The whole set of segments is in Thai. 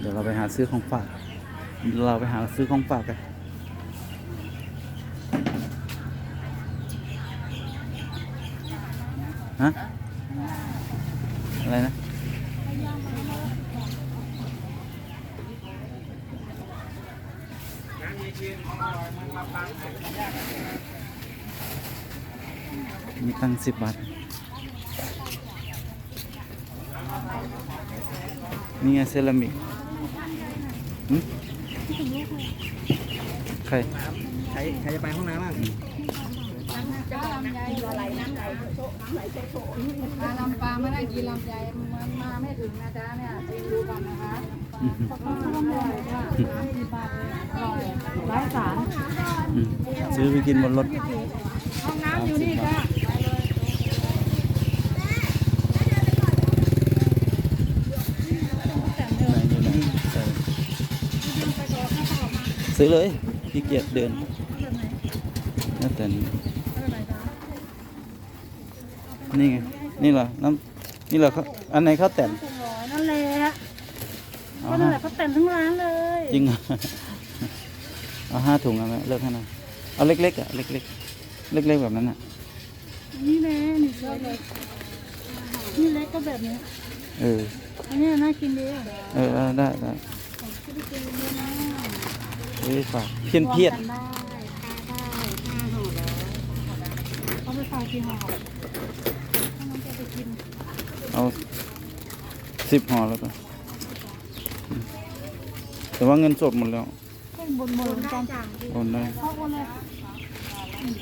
เดี๋ยวเราไปหาซื้อของฝาก เราไปหาซื้อของฝากกันฮะ อะไรนะ มีตังสิบบาท นี่ไงเซรามิก ใครใครใครจะไปห้องน้ำบ้างมาลำปางไม่ได้กินลำไยมันมาไม่ถึงนะจ๊ะเนี่ยไปดูกันนะคะอืมขอบคุณอร่อยค่ะสามสิบบาทเลยอร่อยไร้สารอืมซื้อไปกินบนรถห้องน้ำอยู่นี่ค่ะ ซื้อเลยขี้เกียจเดินน่าแต่นี่นี่ไง นี่เหรอน้ำนี่เหรอเขาอันไหนข้าวแต่นนั่นแหละเอาก็นั่นห้าแหละเขาแต่งทั้งร้านเลย จริงเหรอเอาห้าถุงเอาไหมเลิกให้หน่อยเอาเล็กๆอะเล็กๆเล็กๆแบบนั้นอะนี่แน่นี่เล็กเลยนี่เล็กก็แบบนี้เอออันนี้น่ากินดีอะเออเอาได้ได้ เฮ้ยฝากเพี้ยนเพี้ยนรวมกันได้ค่าได้ห้าห่อแล้วเขาไปฝากกี่ห่อถ้ามันจะไปกินเอาสิบห่อแล้วก็อืมแต่ว่าเงินสดหมดแล้วก็บนบนกันจ่างโอนได้เขาโอนเลยอืม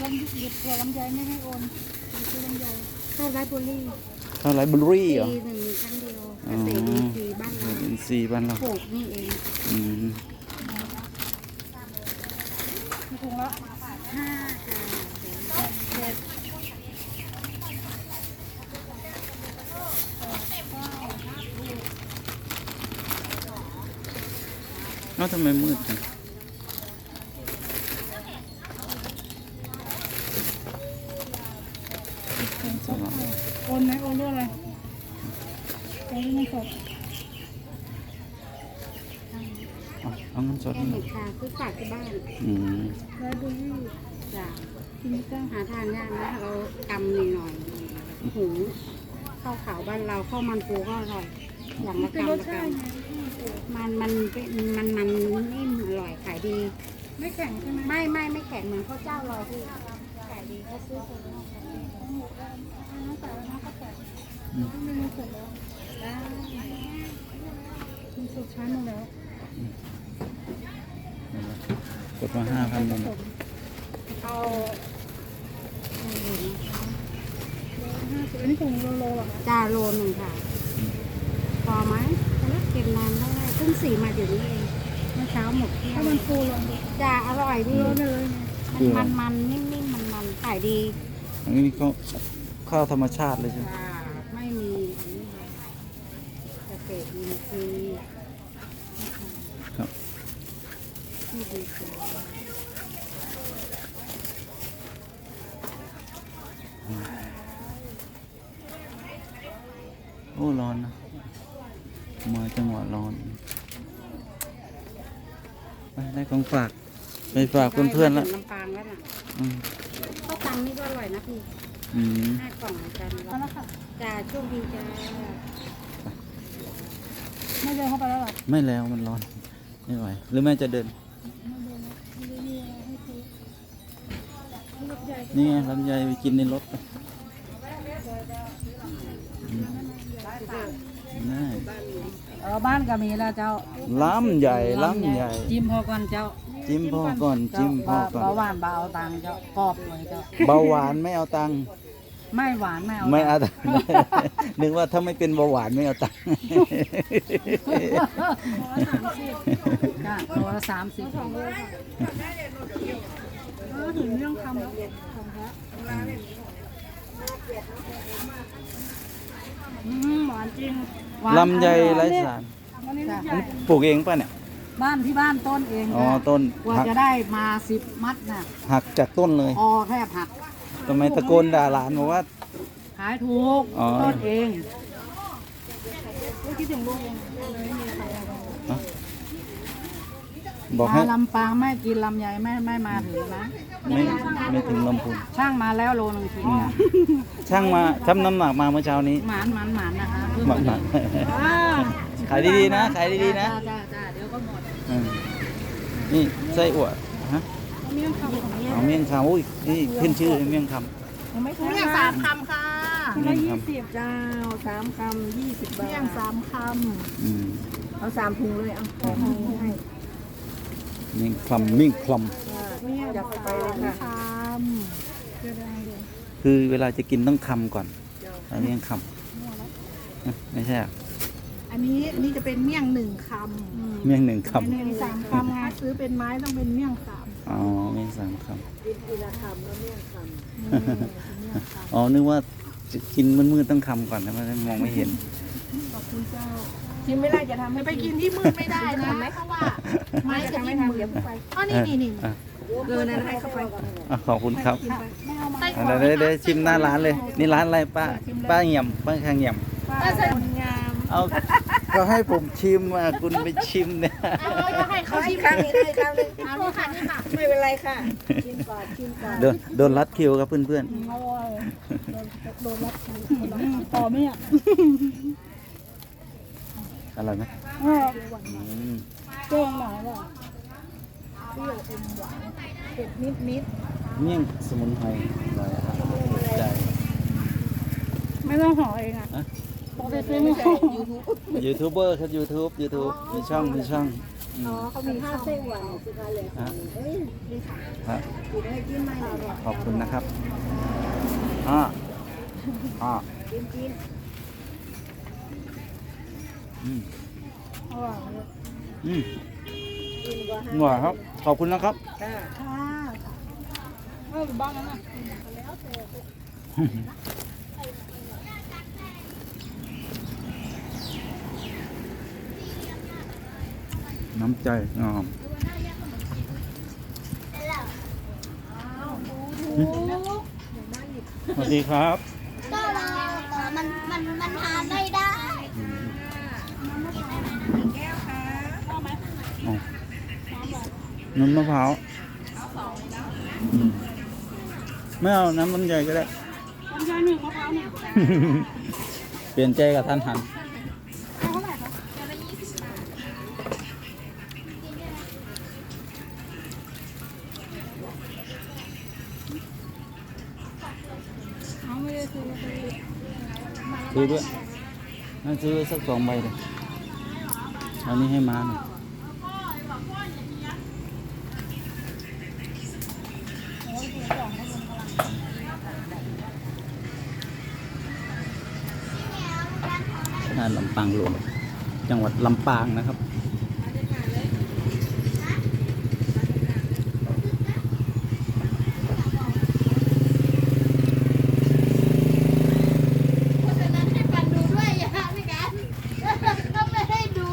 ลำหยิบตัวลำไยไม่ให้โอนหยิบตัวลำไยถ้าไรบุรีเท่าไหรบลูรี่เหรอปีหนึ่งมีครั้งเดียวอ๋เกอษตรอินทรีย์บ้านเราอินซีย์บ้านเราปลูกนี่เองอืมมี ถุงละห้าเจ็ดเอ้าทำไมมืดจังโอนไหมโอนเรื่องอะไรโอนเงินสด เอาเอาเงินสดแค่นี่เห็ดค่ะซื้อฝากที่บ้านอืมไรบุรีจ้ากินก็หาทานยากนะเรากำหน่อยหน่อยๆหูข้าวขาวบ้านเราข้าวมันปูก็อร่อยอย่างละกำละกำมันมันเป็นมันมันนิ่มอร่อยขายดี ไม่แข็งใช่ไหมไม่ไม่ไม่แข็งเหมือนข้าวเจ้าเราที่ขายดีเขาซื้อคนอืมมีสุดแล้วได้มีสุดชั้นหมดแล้ว กดมาห้าพันบาทเอาอันนี้ถุงโลโลหรอจ้าโลหนึ่งค่ะพอไหมแล้วเก็บนานเท่าไหร่เพิ่งสีมาเดี๋ยวนี้เองเมื่อเช้าหมดเที่ยงถ้ามันฟูลงจ้าอร่อยดีเลยมันมันมันนิ่มๆมันมันขายดี อันนี้ก็ข้าวธรรมชาติเลยใช่ไหมจ้าไม่มีอันนี้เลยเกษตรอินทรีย์ ครับ ที่ดีค่ะโอ้ร้อนนะ มาจังหวะร้อนไปได้ของฝากไปฝากเพื่อนๆแล้วลำปางแล้วน่ะอืมข้าวตังนี่ก็อร่อยนะพี่อืมห้ากล่องเหมือนกันแล้วค่ะจ้าโชคดีจ้าไม่เดินเข้าไปแล้วหรอ ไม่แล้วมันร้อน ไม่ไหว หรือแม่จะเดิน นี่ไงลำไยไปกินในรถไปอืมได้เออบ้านก็มีแล้วเจ้าล้ำใหญ่ล้ำใหญ่ จิ้มพอก่อนเจ้าจิ้มพ่อก่อน จิ้มพ่อก่อนเบาหวานเบาเอาตังค์เจ้า กรอบเลยเจ้า เบาหวานไม่เอาตังค์ ไม่หวานไม่เอาไม่เอาตังค์ นึกว่าถ้าไม่เป็นเบาหวานไม่เอาตังค์ จ้าตัวละสามสิบถึงเรื่องคำแล้วหวานจริงลำไยไร้สาร จ้ะอันนี้ปลูกเองป่ะเนี่ย บ้านที่บ้านต้นเองอ๋อจ้ะต้นกว่าหักจะได้มาสิบมัดน่ะหักจากต้นเลย ออแทบหัก ทำไมตะโกนด่าหลานบอกว่า ขายถูกอ๋อ ต้นเองคิดถึงลูกเองไม่มีใครเอาบอกให้มาลำปางไม่กินลำไยไม่ไม่มาถึงนะไม่ไม่ถึงลำพูนช่างมาแล้วโลนึงถึงอืมช่างมาทำน้ำหนักมาเมื่อเช้านี้หมานหมานหมานนะคะเพิ่งหมักหนักอ่าขายดีๆนะ ขายดีๆนะจ้าจ้าจ้าเดี๋ยวก็หมดอืมนี่ไส้อั่วฮะ เมี่ยงคำของเนี่ยเอาเมี่ยงคำอุ้ยนี่ขึ้นชื่อเมี่ยงคยังไม่เมี่ยงสามคำค่ะำเมี่ยงคสิบเจ้าสามคำยี่สิบบาทเมี่ยงสามคำอืมำเอาสามถุงเลยเอาขอให้เมี่ยงคำเมี่ยงคเมี่ยงจับไปเลยค่ะคำคือเวลาจะกินต้องคำก่อนเอาเมี่ยงคำนะไม่ใช่เหรอำอันนี้นี่จะเป็นเมี่ยงหนึ่งคำเมี่ยงหนึ่งคอันนี้สามคำไงซื้อเป็นไม้ต้องเป็นเมี่ยงสามำ อ๋อเมี่ยงสามคกินทีละคำแล้วเมี่ยงคำำอ๋อ นึกว่าจะกินมืดๆต้องคำก่อนนะมันมองไม่เห็น ขอบคุณเจ้ากินไม่ได้จะทำให้ไปกินที่มืดไม่ได้นะเพราะว่าไม้จะไม่ทำเดี๋ยวไปอ๋อนี่นี่นี่อะเกินนั้นให้เข้าไปอะขอบคุณครับไม่เอามาอะเดี๋ยวเดี๋ยวเดี๋ยวชิมหน้าร้านเลย นี่ร้านอะไรป้า ป้าเหี่ยมป้าคางเหี่ยม ป้าคนงาม เอา ก็ให้ผมชิมอะคุณไปชิมเนี่ยก็ให้เขาชิมครั้งนี้เลยครั้งนึงเอานี่ค่ะนี่ค่ะไม่เป็นไรค่ะชิมก่อนชิมก่อนโดนโดนรัดคิวครับเพื่อนอร่อยโดนรัดคิวต่อไหมอะๆอร่อยไหมอืมเจ้งหน่อยว่ะเปรี้ยวอมหวานเผ็ดนิดนิดเมี่ยงสมุนไพรอร่อยอะใจไม่ต้องห่อเองอะ ฮะปกติซื้อไม่ใช่ยูทูบยูทูบเบอร์ครับยูทูบยูทูบมีช่องมีช่องอืมเขามีห้าไส้หวานสุดท้ายเลยฮะเอ้ยนี่ค่ะฮะกินให้กินไม่อร่อยขอบคุณนะครับอ่าอ่ากินกินอืมอร่อยอืมกินกว่าอร่อยครับ ขอบคุณนะครับ ค่ะค่ะเออบ้านนั้นน่ะ น้ำใจงอมสวัสดีครับ ก็รอแต่มันมันมันทานไม่ได้อ๋อน้ำมะพร้าวอืมไม่เอาน้ำลำไยก็ได้น้ำชาหนึ่งมะพร้าวหนึ่งเปลี่ยนใจกับท่านหัน ซื้อด้วยนั่นซื้อสักสองใบเลยอานี้ให้มาหน่อยท่านลำปางหลวงจังหวัดลำปางนะครับ เพราะฉะนั้นให้ปันดูด้วยอย่าพี่กันถ้าไม่ให้ดู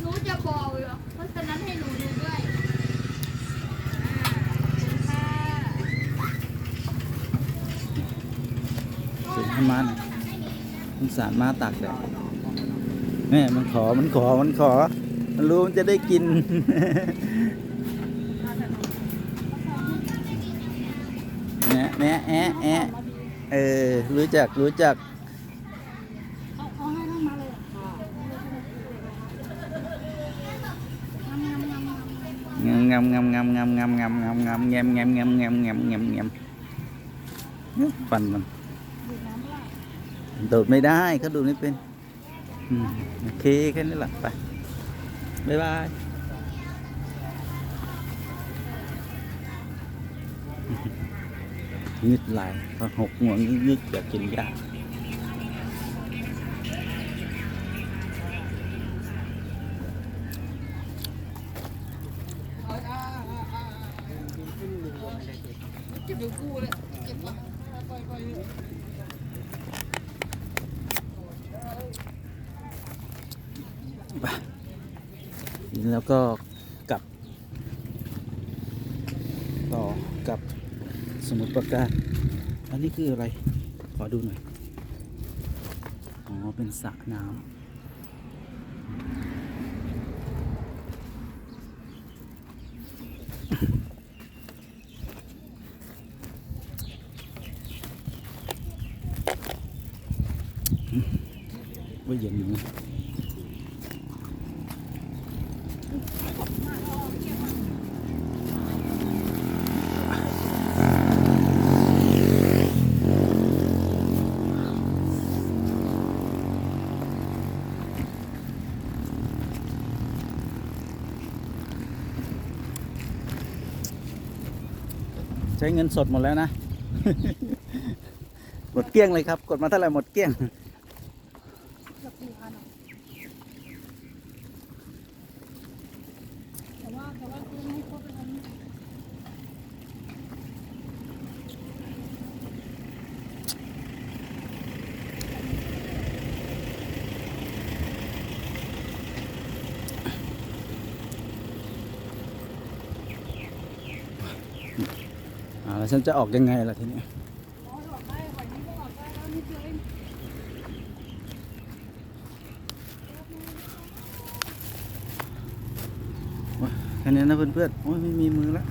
หนูจะบอกอยู่เพราะฉะนั้นให้หนูดูด้วย ถึงให้ ม้าหน่อยสารมาตากแดดแม่มันขอมันขอมันขอ มันรู้มันจะได้กินแนะแนะแอะแอะเออ รู้จักรู้จักเอาเอาให้ทั้งมาเลยค่ะงามงามงามงามงามงามงามงามงามแงมแงมแงมแงมแงมแงมแงมฟันมัน โดดไม่ได้เขาโดดไม่เป็นโอเคแค่นี้แหละไปบ๊ายบายงึดไหลายพอหกหัวงึกงึกอยากกินยาไป ปะแล้วก็กลับ ต่อกับสมุดประกาอันนี้คืออะไร ขอดูหน่อย อ๋อ เป็นสระน้ำว่าเย็นอยู่ ใช้เงินสดหมดแล้วนะ หมดเกลี้ยงเลยครับ กดมาเท่าไหร่หมดเกลี้ยง แต่ว่าแต่ว่าซื้อให้ครบเลยนะ อ่า แล้วฉันจะออกยังไงล่ะทีนี้แล้วนิดเดียวเองแค่นี้นะเพื่อนๆโอ้ยไม่มีมือแล้ว